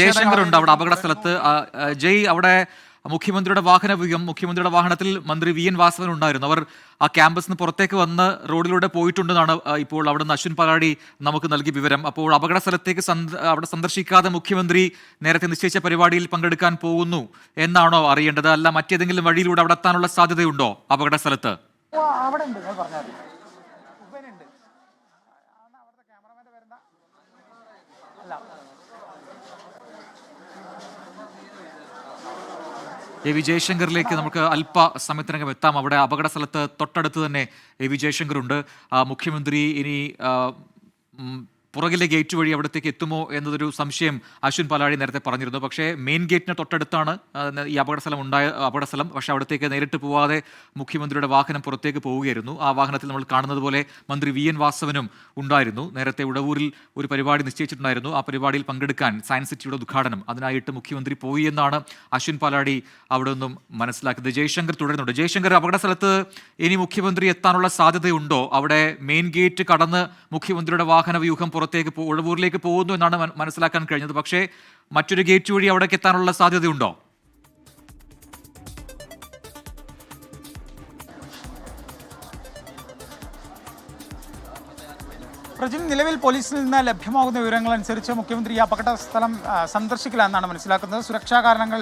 ജയശങ്കർ ഉണ്ട് അവിടെ അപകട സ്ഥലത്ത് ജയ് അവിടെ മുഖ്യമന്ത്രിയുടെ വാഹന വ്യൂഹം മുഖ്യമന്ത്രിയുടെ വാഹനത്തിൽ മന്ത്രി വി എൻ വാസവൻ ഉണ്ടായിരുന്നു. അവർ ആ ക്യാമ്പസിന് പുറത്തേക്ക് വന്ന് റോഡിലൂടെ പോയിട്ടുണ്ടെന്നാണ് ഇപ്പോൾ അവിടെ നിന്ന് അശ്വിൻ പലാടി നമുക്ക് നൽകിയ വിവരം. അപ്പോൾ അപകട സ്ഥലത്തേക്ക് അവിടെ സന്ദർശിക്കാതെ മുഖ്യമന്ത്രി നേരത്തെ നിശ്ചയിച്ച പരിപാടിയിൽ പങ്കെടുക്കാൻ പോകുന്നു എന്നാണോ അറിയേണ്ടത്? അല്ല മറ്റേതെങ്കിലും വഴിയിലൂടെ അവിടെ എത്താനുള്ള സാധ്യതയുണ്ടോ അപകട സ്ഥലത്ത് അവിടെ ഉണ്ട് പറഞ്ഞാൽ? അല്ല. എ വി ജയശങ്കറിലേക്ക് നമുക്ക് അല്പ സമയത്തിനകം എത്താം. അവിടെ അപകട സ്ഥലത്ത് തൊട്ടടുത്ത് തന്നെ എ വി ജയശങ്കർ ഉണ്ട് മുഖ്യമന്ത്രി ഇനി പുറകിലെ ഗേറ്റ് വഴി അവിടത്തേക്ക് എത്തുമോ എന്നതൊരു സംശയം അശ്വിൻ പാലാഴി നേരത്തെ പറഞ്ഞിരുന്നു. പക്ഷേ മെയിൻ ഗേറ്റിന് തൊട്ടടുത്താണ് ഈ അപകട സ്ഥലം ഉണ്ടായ അപകട സ്ഥലം പക്ഷേ അവിടത്തേക്ക് നേരിട്ട് പോവാതെ മുഖ്യമന്ത്രിയുടെ വാഹനം പുറത്തേക്ക് പോവുകയായിരുന്നു. ആ വാഹനത്തിൽ നമ്മൾ കാണുന്നത് പോലെ മന്ത്രി വി. എൻ. വാസവനും ഉണ്ടായിരുന്നു. നേരത്തെ ഉടവൂരിൽ ഒരു പരിപാടി നിശ്ചയിച്ചിട്ടുണ്ടായിരുന്നു. ആ പരിപാടിയിൽ പങ്കെടുക്കാൻ സയൻസ് സിറ്റിയുടെ ഉദ്ഘാടനം. അതിനായിട്ട് മുഖ്യമന്ത്രി പോയി എന്നാണ് അശ്വിൻ പാലാടി അവിടെ നിന്നും മനസ്സിലാക്കിയത്. ജയശങ്കർ തുടരുന്നുണ്ട്. ജയശങ്കർ അപകട സ്ഥലത്ത് ഇനി മുഖ്യമന്ത്രി എത്താനുള്ള സാധ്യതയുണ്ടോ? അവിടെ മെയിൻ ഗേറ്റ് കടന്ന് മുഖ്യമന്ത്രിയുടെ വാഹന വ്യൂഹം പുറത്തേക്ക് ഉഴവൂരിലേക്ക് പോകുന്നു എന്നാണ് മനസ്സിലാക്കാൻ കഴിഞ്ഞത്. പക്ഷേ മറ്റൊരു ഗേറ്റ് വഴി അവിടേക്ക് എത്താനുള്ള സാധ്യതയുണ്ടോ? പ്രജിൻ നിലവിൽ പോലീസിൽ നിന്ന് ലഭ്യമാകുന്ന വിവരങ്ങൾ അനുസരിച്ച് മുഖ്യമന്ത്രി ഈ അപകട സ്ഥലം സന്ദർശിക്കില്ല എന്നാണ് മനസ്സിലാക്കുന്നത്. സുരക്ഷാ കാരണങ്ങൾ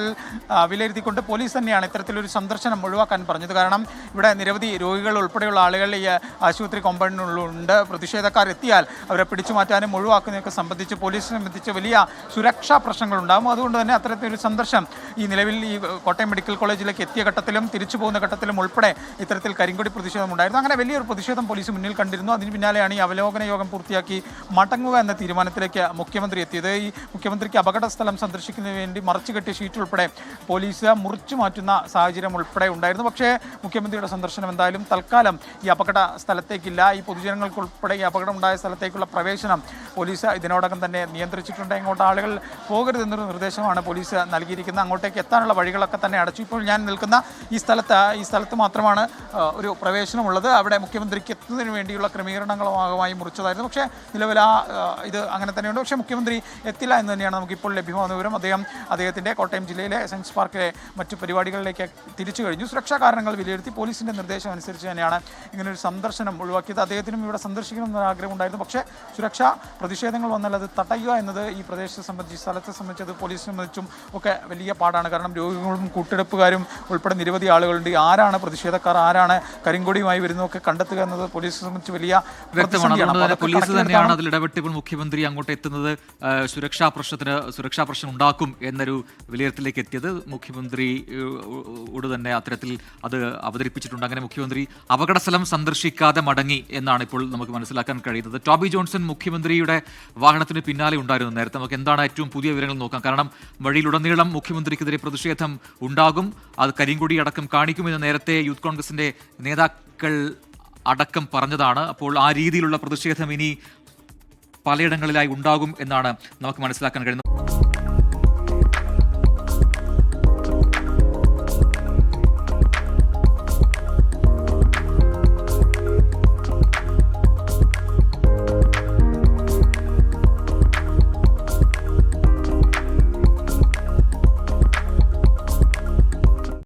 വിലയിരുത്തിക്കൊണ്ട് പോലീസ് തന്നെയാണ് ഇത്തരത്തിലൊരു സന്ദർശനം ഒഴിവാക്കാൻ പറഞ്ഞത്. കാരണം ഇവിടെ നിരവധി രോഗികൾ ഉൾപ്പെടെയുള്ള ആളുകൾ ഈ ആശുപത്രി കോമ്പൗണ്ടിനുള്ളുണ്ട് പ്രതിഷേധക്കാർ എത്തിയാൽ അവരെ പിടിച്ചു മാറ്റാനും ഒഴിവാക്കുന്നതൊക്കെ സംബന്ധിച്ച് പോലീസിനെ സംബന്ധിച്ച് വലിയ സുരക്ഷാ പ്രശ്നങ്ങളുണ്ടാകും. അതുകൊണ്ട് തന്നെ അത്തരത്തിലൊരു സന്ദർശനം ഈ നിലവിൽ ഈ കോട്ടയം മെഡിക്കൽ കോളേജിലേക്ക് എത്തിയ ഘട്ടത്തിലും തിരിച്ചു പോകുന്ന ഘട്ടത്തിലും ഉൾപ്പെടെ ഇത്തരത്തിൽ കരിങ്കൊടി പ്രതിഷേധം ഉണ്ടായിരുന്നു. അങ്ങനെ വലിയൊരു പ്രതിഷേധം പോലീസ് മുന്നിൽ കണ്ടിരുന്നു. അതിന് പിന്നാലെയാണ് ഈ അവലോകന യോഗം പൂർത്തിയാക്കി മടങ്ങുക എന്ന തീരുമാനത്തിലേക്ക് മുഖ്യമന്ത്രി എത്തിയത് ഈ മുഖ്യമന്ത്രിക്ക് അപകട സ്ഥലം സന്ദർശിക്കുന്നതിന് വേണ്ടി മറച്ചു കെട്ടിയ ഷീറ്റ് ഉൾപ്പെടെ പോലീസ് മുറിച്ചു മാറ്റുന്ന സാഹചര്യം ഉൾപ്പെടെ ഉണ്ടായിരുന്നു. പക്ഷേ മുഖ്യമന്ത്രിയുടെ സന്ദർശനം എന്തായാലും തൽക്കാലം ഈ അപകട സ്ഥലത്തേക്കില്ല. ഈ പൊതുജനങ്ങൾക്കുൾപ്പെടെ ഈ അപകടം ഉണ്ടായ സ്ഥലത്തേക്കുള്ള പ്രവേശനം പോലീസ് ഇതിനോടകം തന്നെ നിയന്ത്രിച്ചിട്ടുണ്ട്. ഇങ്ങോട്ട് ആളുകൾ പോകരുതെന്നൊരു നിർദ്ദേശമാണ് പോലീസ് നൽകിയിരിക്കുന്നത്. അങ്ങോട്ടേക്ക് എത്താനുള്ള വഴികളൊക്കെ തന്നെ അടച്ചു. ഇപ്പോൾ ഞാൻ നിൽക്കുന്ന ഈ സ്ഥലത്ത് ഈ സ്ഥലത്ത് മാത്രമാണ് ഒരു പ്രവേശനമുള്ളത്. അവിടെ മുഖ്യമന്ത്രിക്ക് എത്തുന്നതിന് വേണ്ടിയുള്ള ക്രമീകരണങ്ങളും ഭാഗമായി മുറിച്ചതായിരുന്നു. പക്ഷേ നിലവിൽ ആ ഇത് അങ്ങനെ തന്നെയുണ്ട്. പക്ഷേ മുഖ്യമന്ത്രി എത്തില്ല എന്ന് തന്നെയാണ് നമുക്കിപ്പോൾ ലഭ്യമാകുന്ന വിവരം. അദ്ദേഹം അദ്ദേഹത്തിന്റെ കോട്ടയം ജില്ലയിലെ സയൻസ് പാർക്കിലെ മറ്റു പരിപാടികളിലേക്ക് തിരിച്ചു കഴിഞ്ഞു. സുരക്ഷാ കാരണങ്ങൾ വിലയിരുത്തി പോലീസിന്റെ നിർദ്ദേശം അനുസരിച്ച് തന്നെയാണ് ഇങ്ങനൊരു സന്ദർശനം ഒഴിവാക്കിയത്. അദ്ദേഹത്തിനും ഇവിടെ സന്ദർശിക്കണമെന്നൊരു ആഗ്രഹം ഉണ്ടായിരുന്നു പക്ഷേ സുരക്ഷാ പ്രതിഷേധങ്ങൾ വന്നാൽ അത് തടയുക എന്നത് ഈ പ്രദേശത്തെ സംബന്ധിച്ച് സ്ഥലത്തെ സംബന്ധിച്ച് അത് പോലീസിനെ സംബന്ധിച്ചും ഒക്കെ വലിയ പാടാണ്. കാരണം രോഗികളും കൂട്ടെടുപ്പുകാരും ഉൾപ്പെടെ നിരവധി ആളുകളുണ്ട്. ആരാണ് പ്രതിഷേധക്കാർ? ആരാണ് കരിങ്കൊടിയുമായി വരുന്നതൊക്കെ കണ്ടെത്തുക എന്നത് പോലീസിനെ സംബന്ധിച്ച് വലിയ വ്യക്തമാണ്. പോലീസ് തന്നെയാണ് അതിൽ ഇടപെട്ട് ഇപ്പോൾ മുഖ്യമന്ത്രി അങ്ങോട്ട് എത്തുന്നത്. സുരക്ഷാ പ്രശ്നത്തിന് സുരക്ഷാ പ്രശ്നം ഉണ്ടാക്കും എന്നൊരു വിലയിരുത്തലേക്ക് എത്തിയത് മുഖ്യമന്ത്രി ഓട് തന്നെ അത്തരത്തിൽ അത് അവതരിപ്പിച്ചിട്ടുണ്ട്. അങ്ങനെ മുഖ്യമന്ത്രി അപകട സ്ഥലം സന്ദർശിക്കാതെ മടങ്ങി എന്നാണ് ഇപ്പോൾ നമുക്ക് മനസ്സിലാക്കാൻ കഴിയുന്നത്. ടോബി ജോൺസൺ മുഖ്യമന്ത്രിയുടെ വാഹനത്തിന് പിന്നാലെ ഉണ്ടായിരുന്നു നേരത്തെ. നമുക്ക് എന്താണ് ഏറ്റവും പുതിയ വിവരങ്ങൾ നോക്കാം. കാരണം വഴിയിലുടനീളം മുഖ്യമന്ത്രിക്കെതിരെ പ്രതിഷേധം ഉണ്ടാകും. അത് കരിങ്കൊടി അടക്കം കാണിക്കുമെന്ന് നേരത്തെ യൂത്ത് കോൺഗ്രസിന്റെ നേതാക്കൾ അടക്കം പറഞ്ഞതാണ്. അപ്പോൾ ആ രീതിയിലുള്ള പ്രതിഷേധം ഇനി പലയിടങ്ങളിലായി ഉണ്ടാകും എന്നാണ് നമുക്ക് മനസ്സിലാക്കാൻ കഴിയുന്നത്.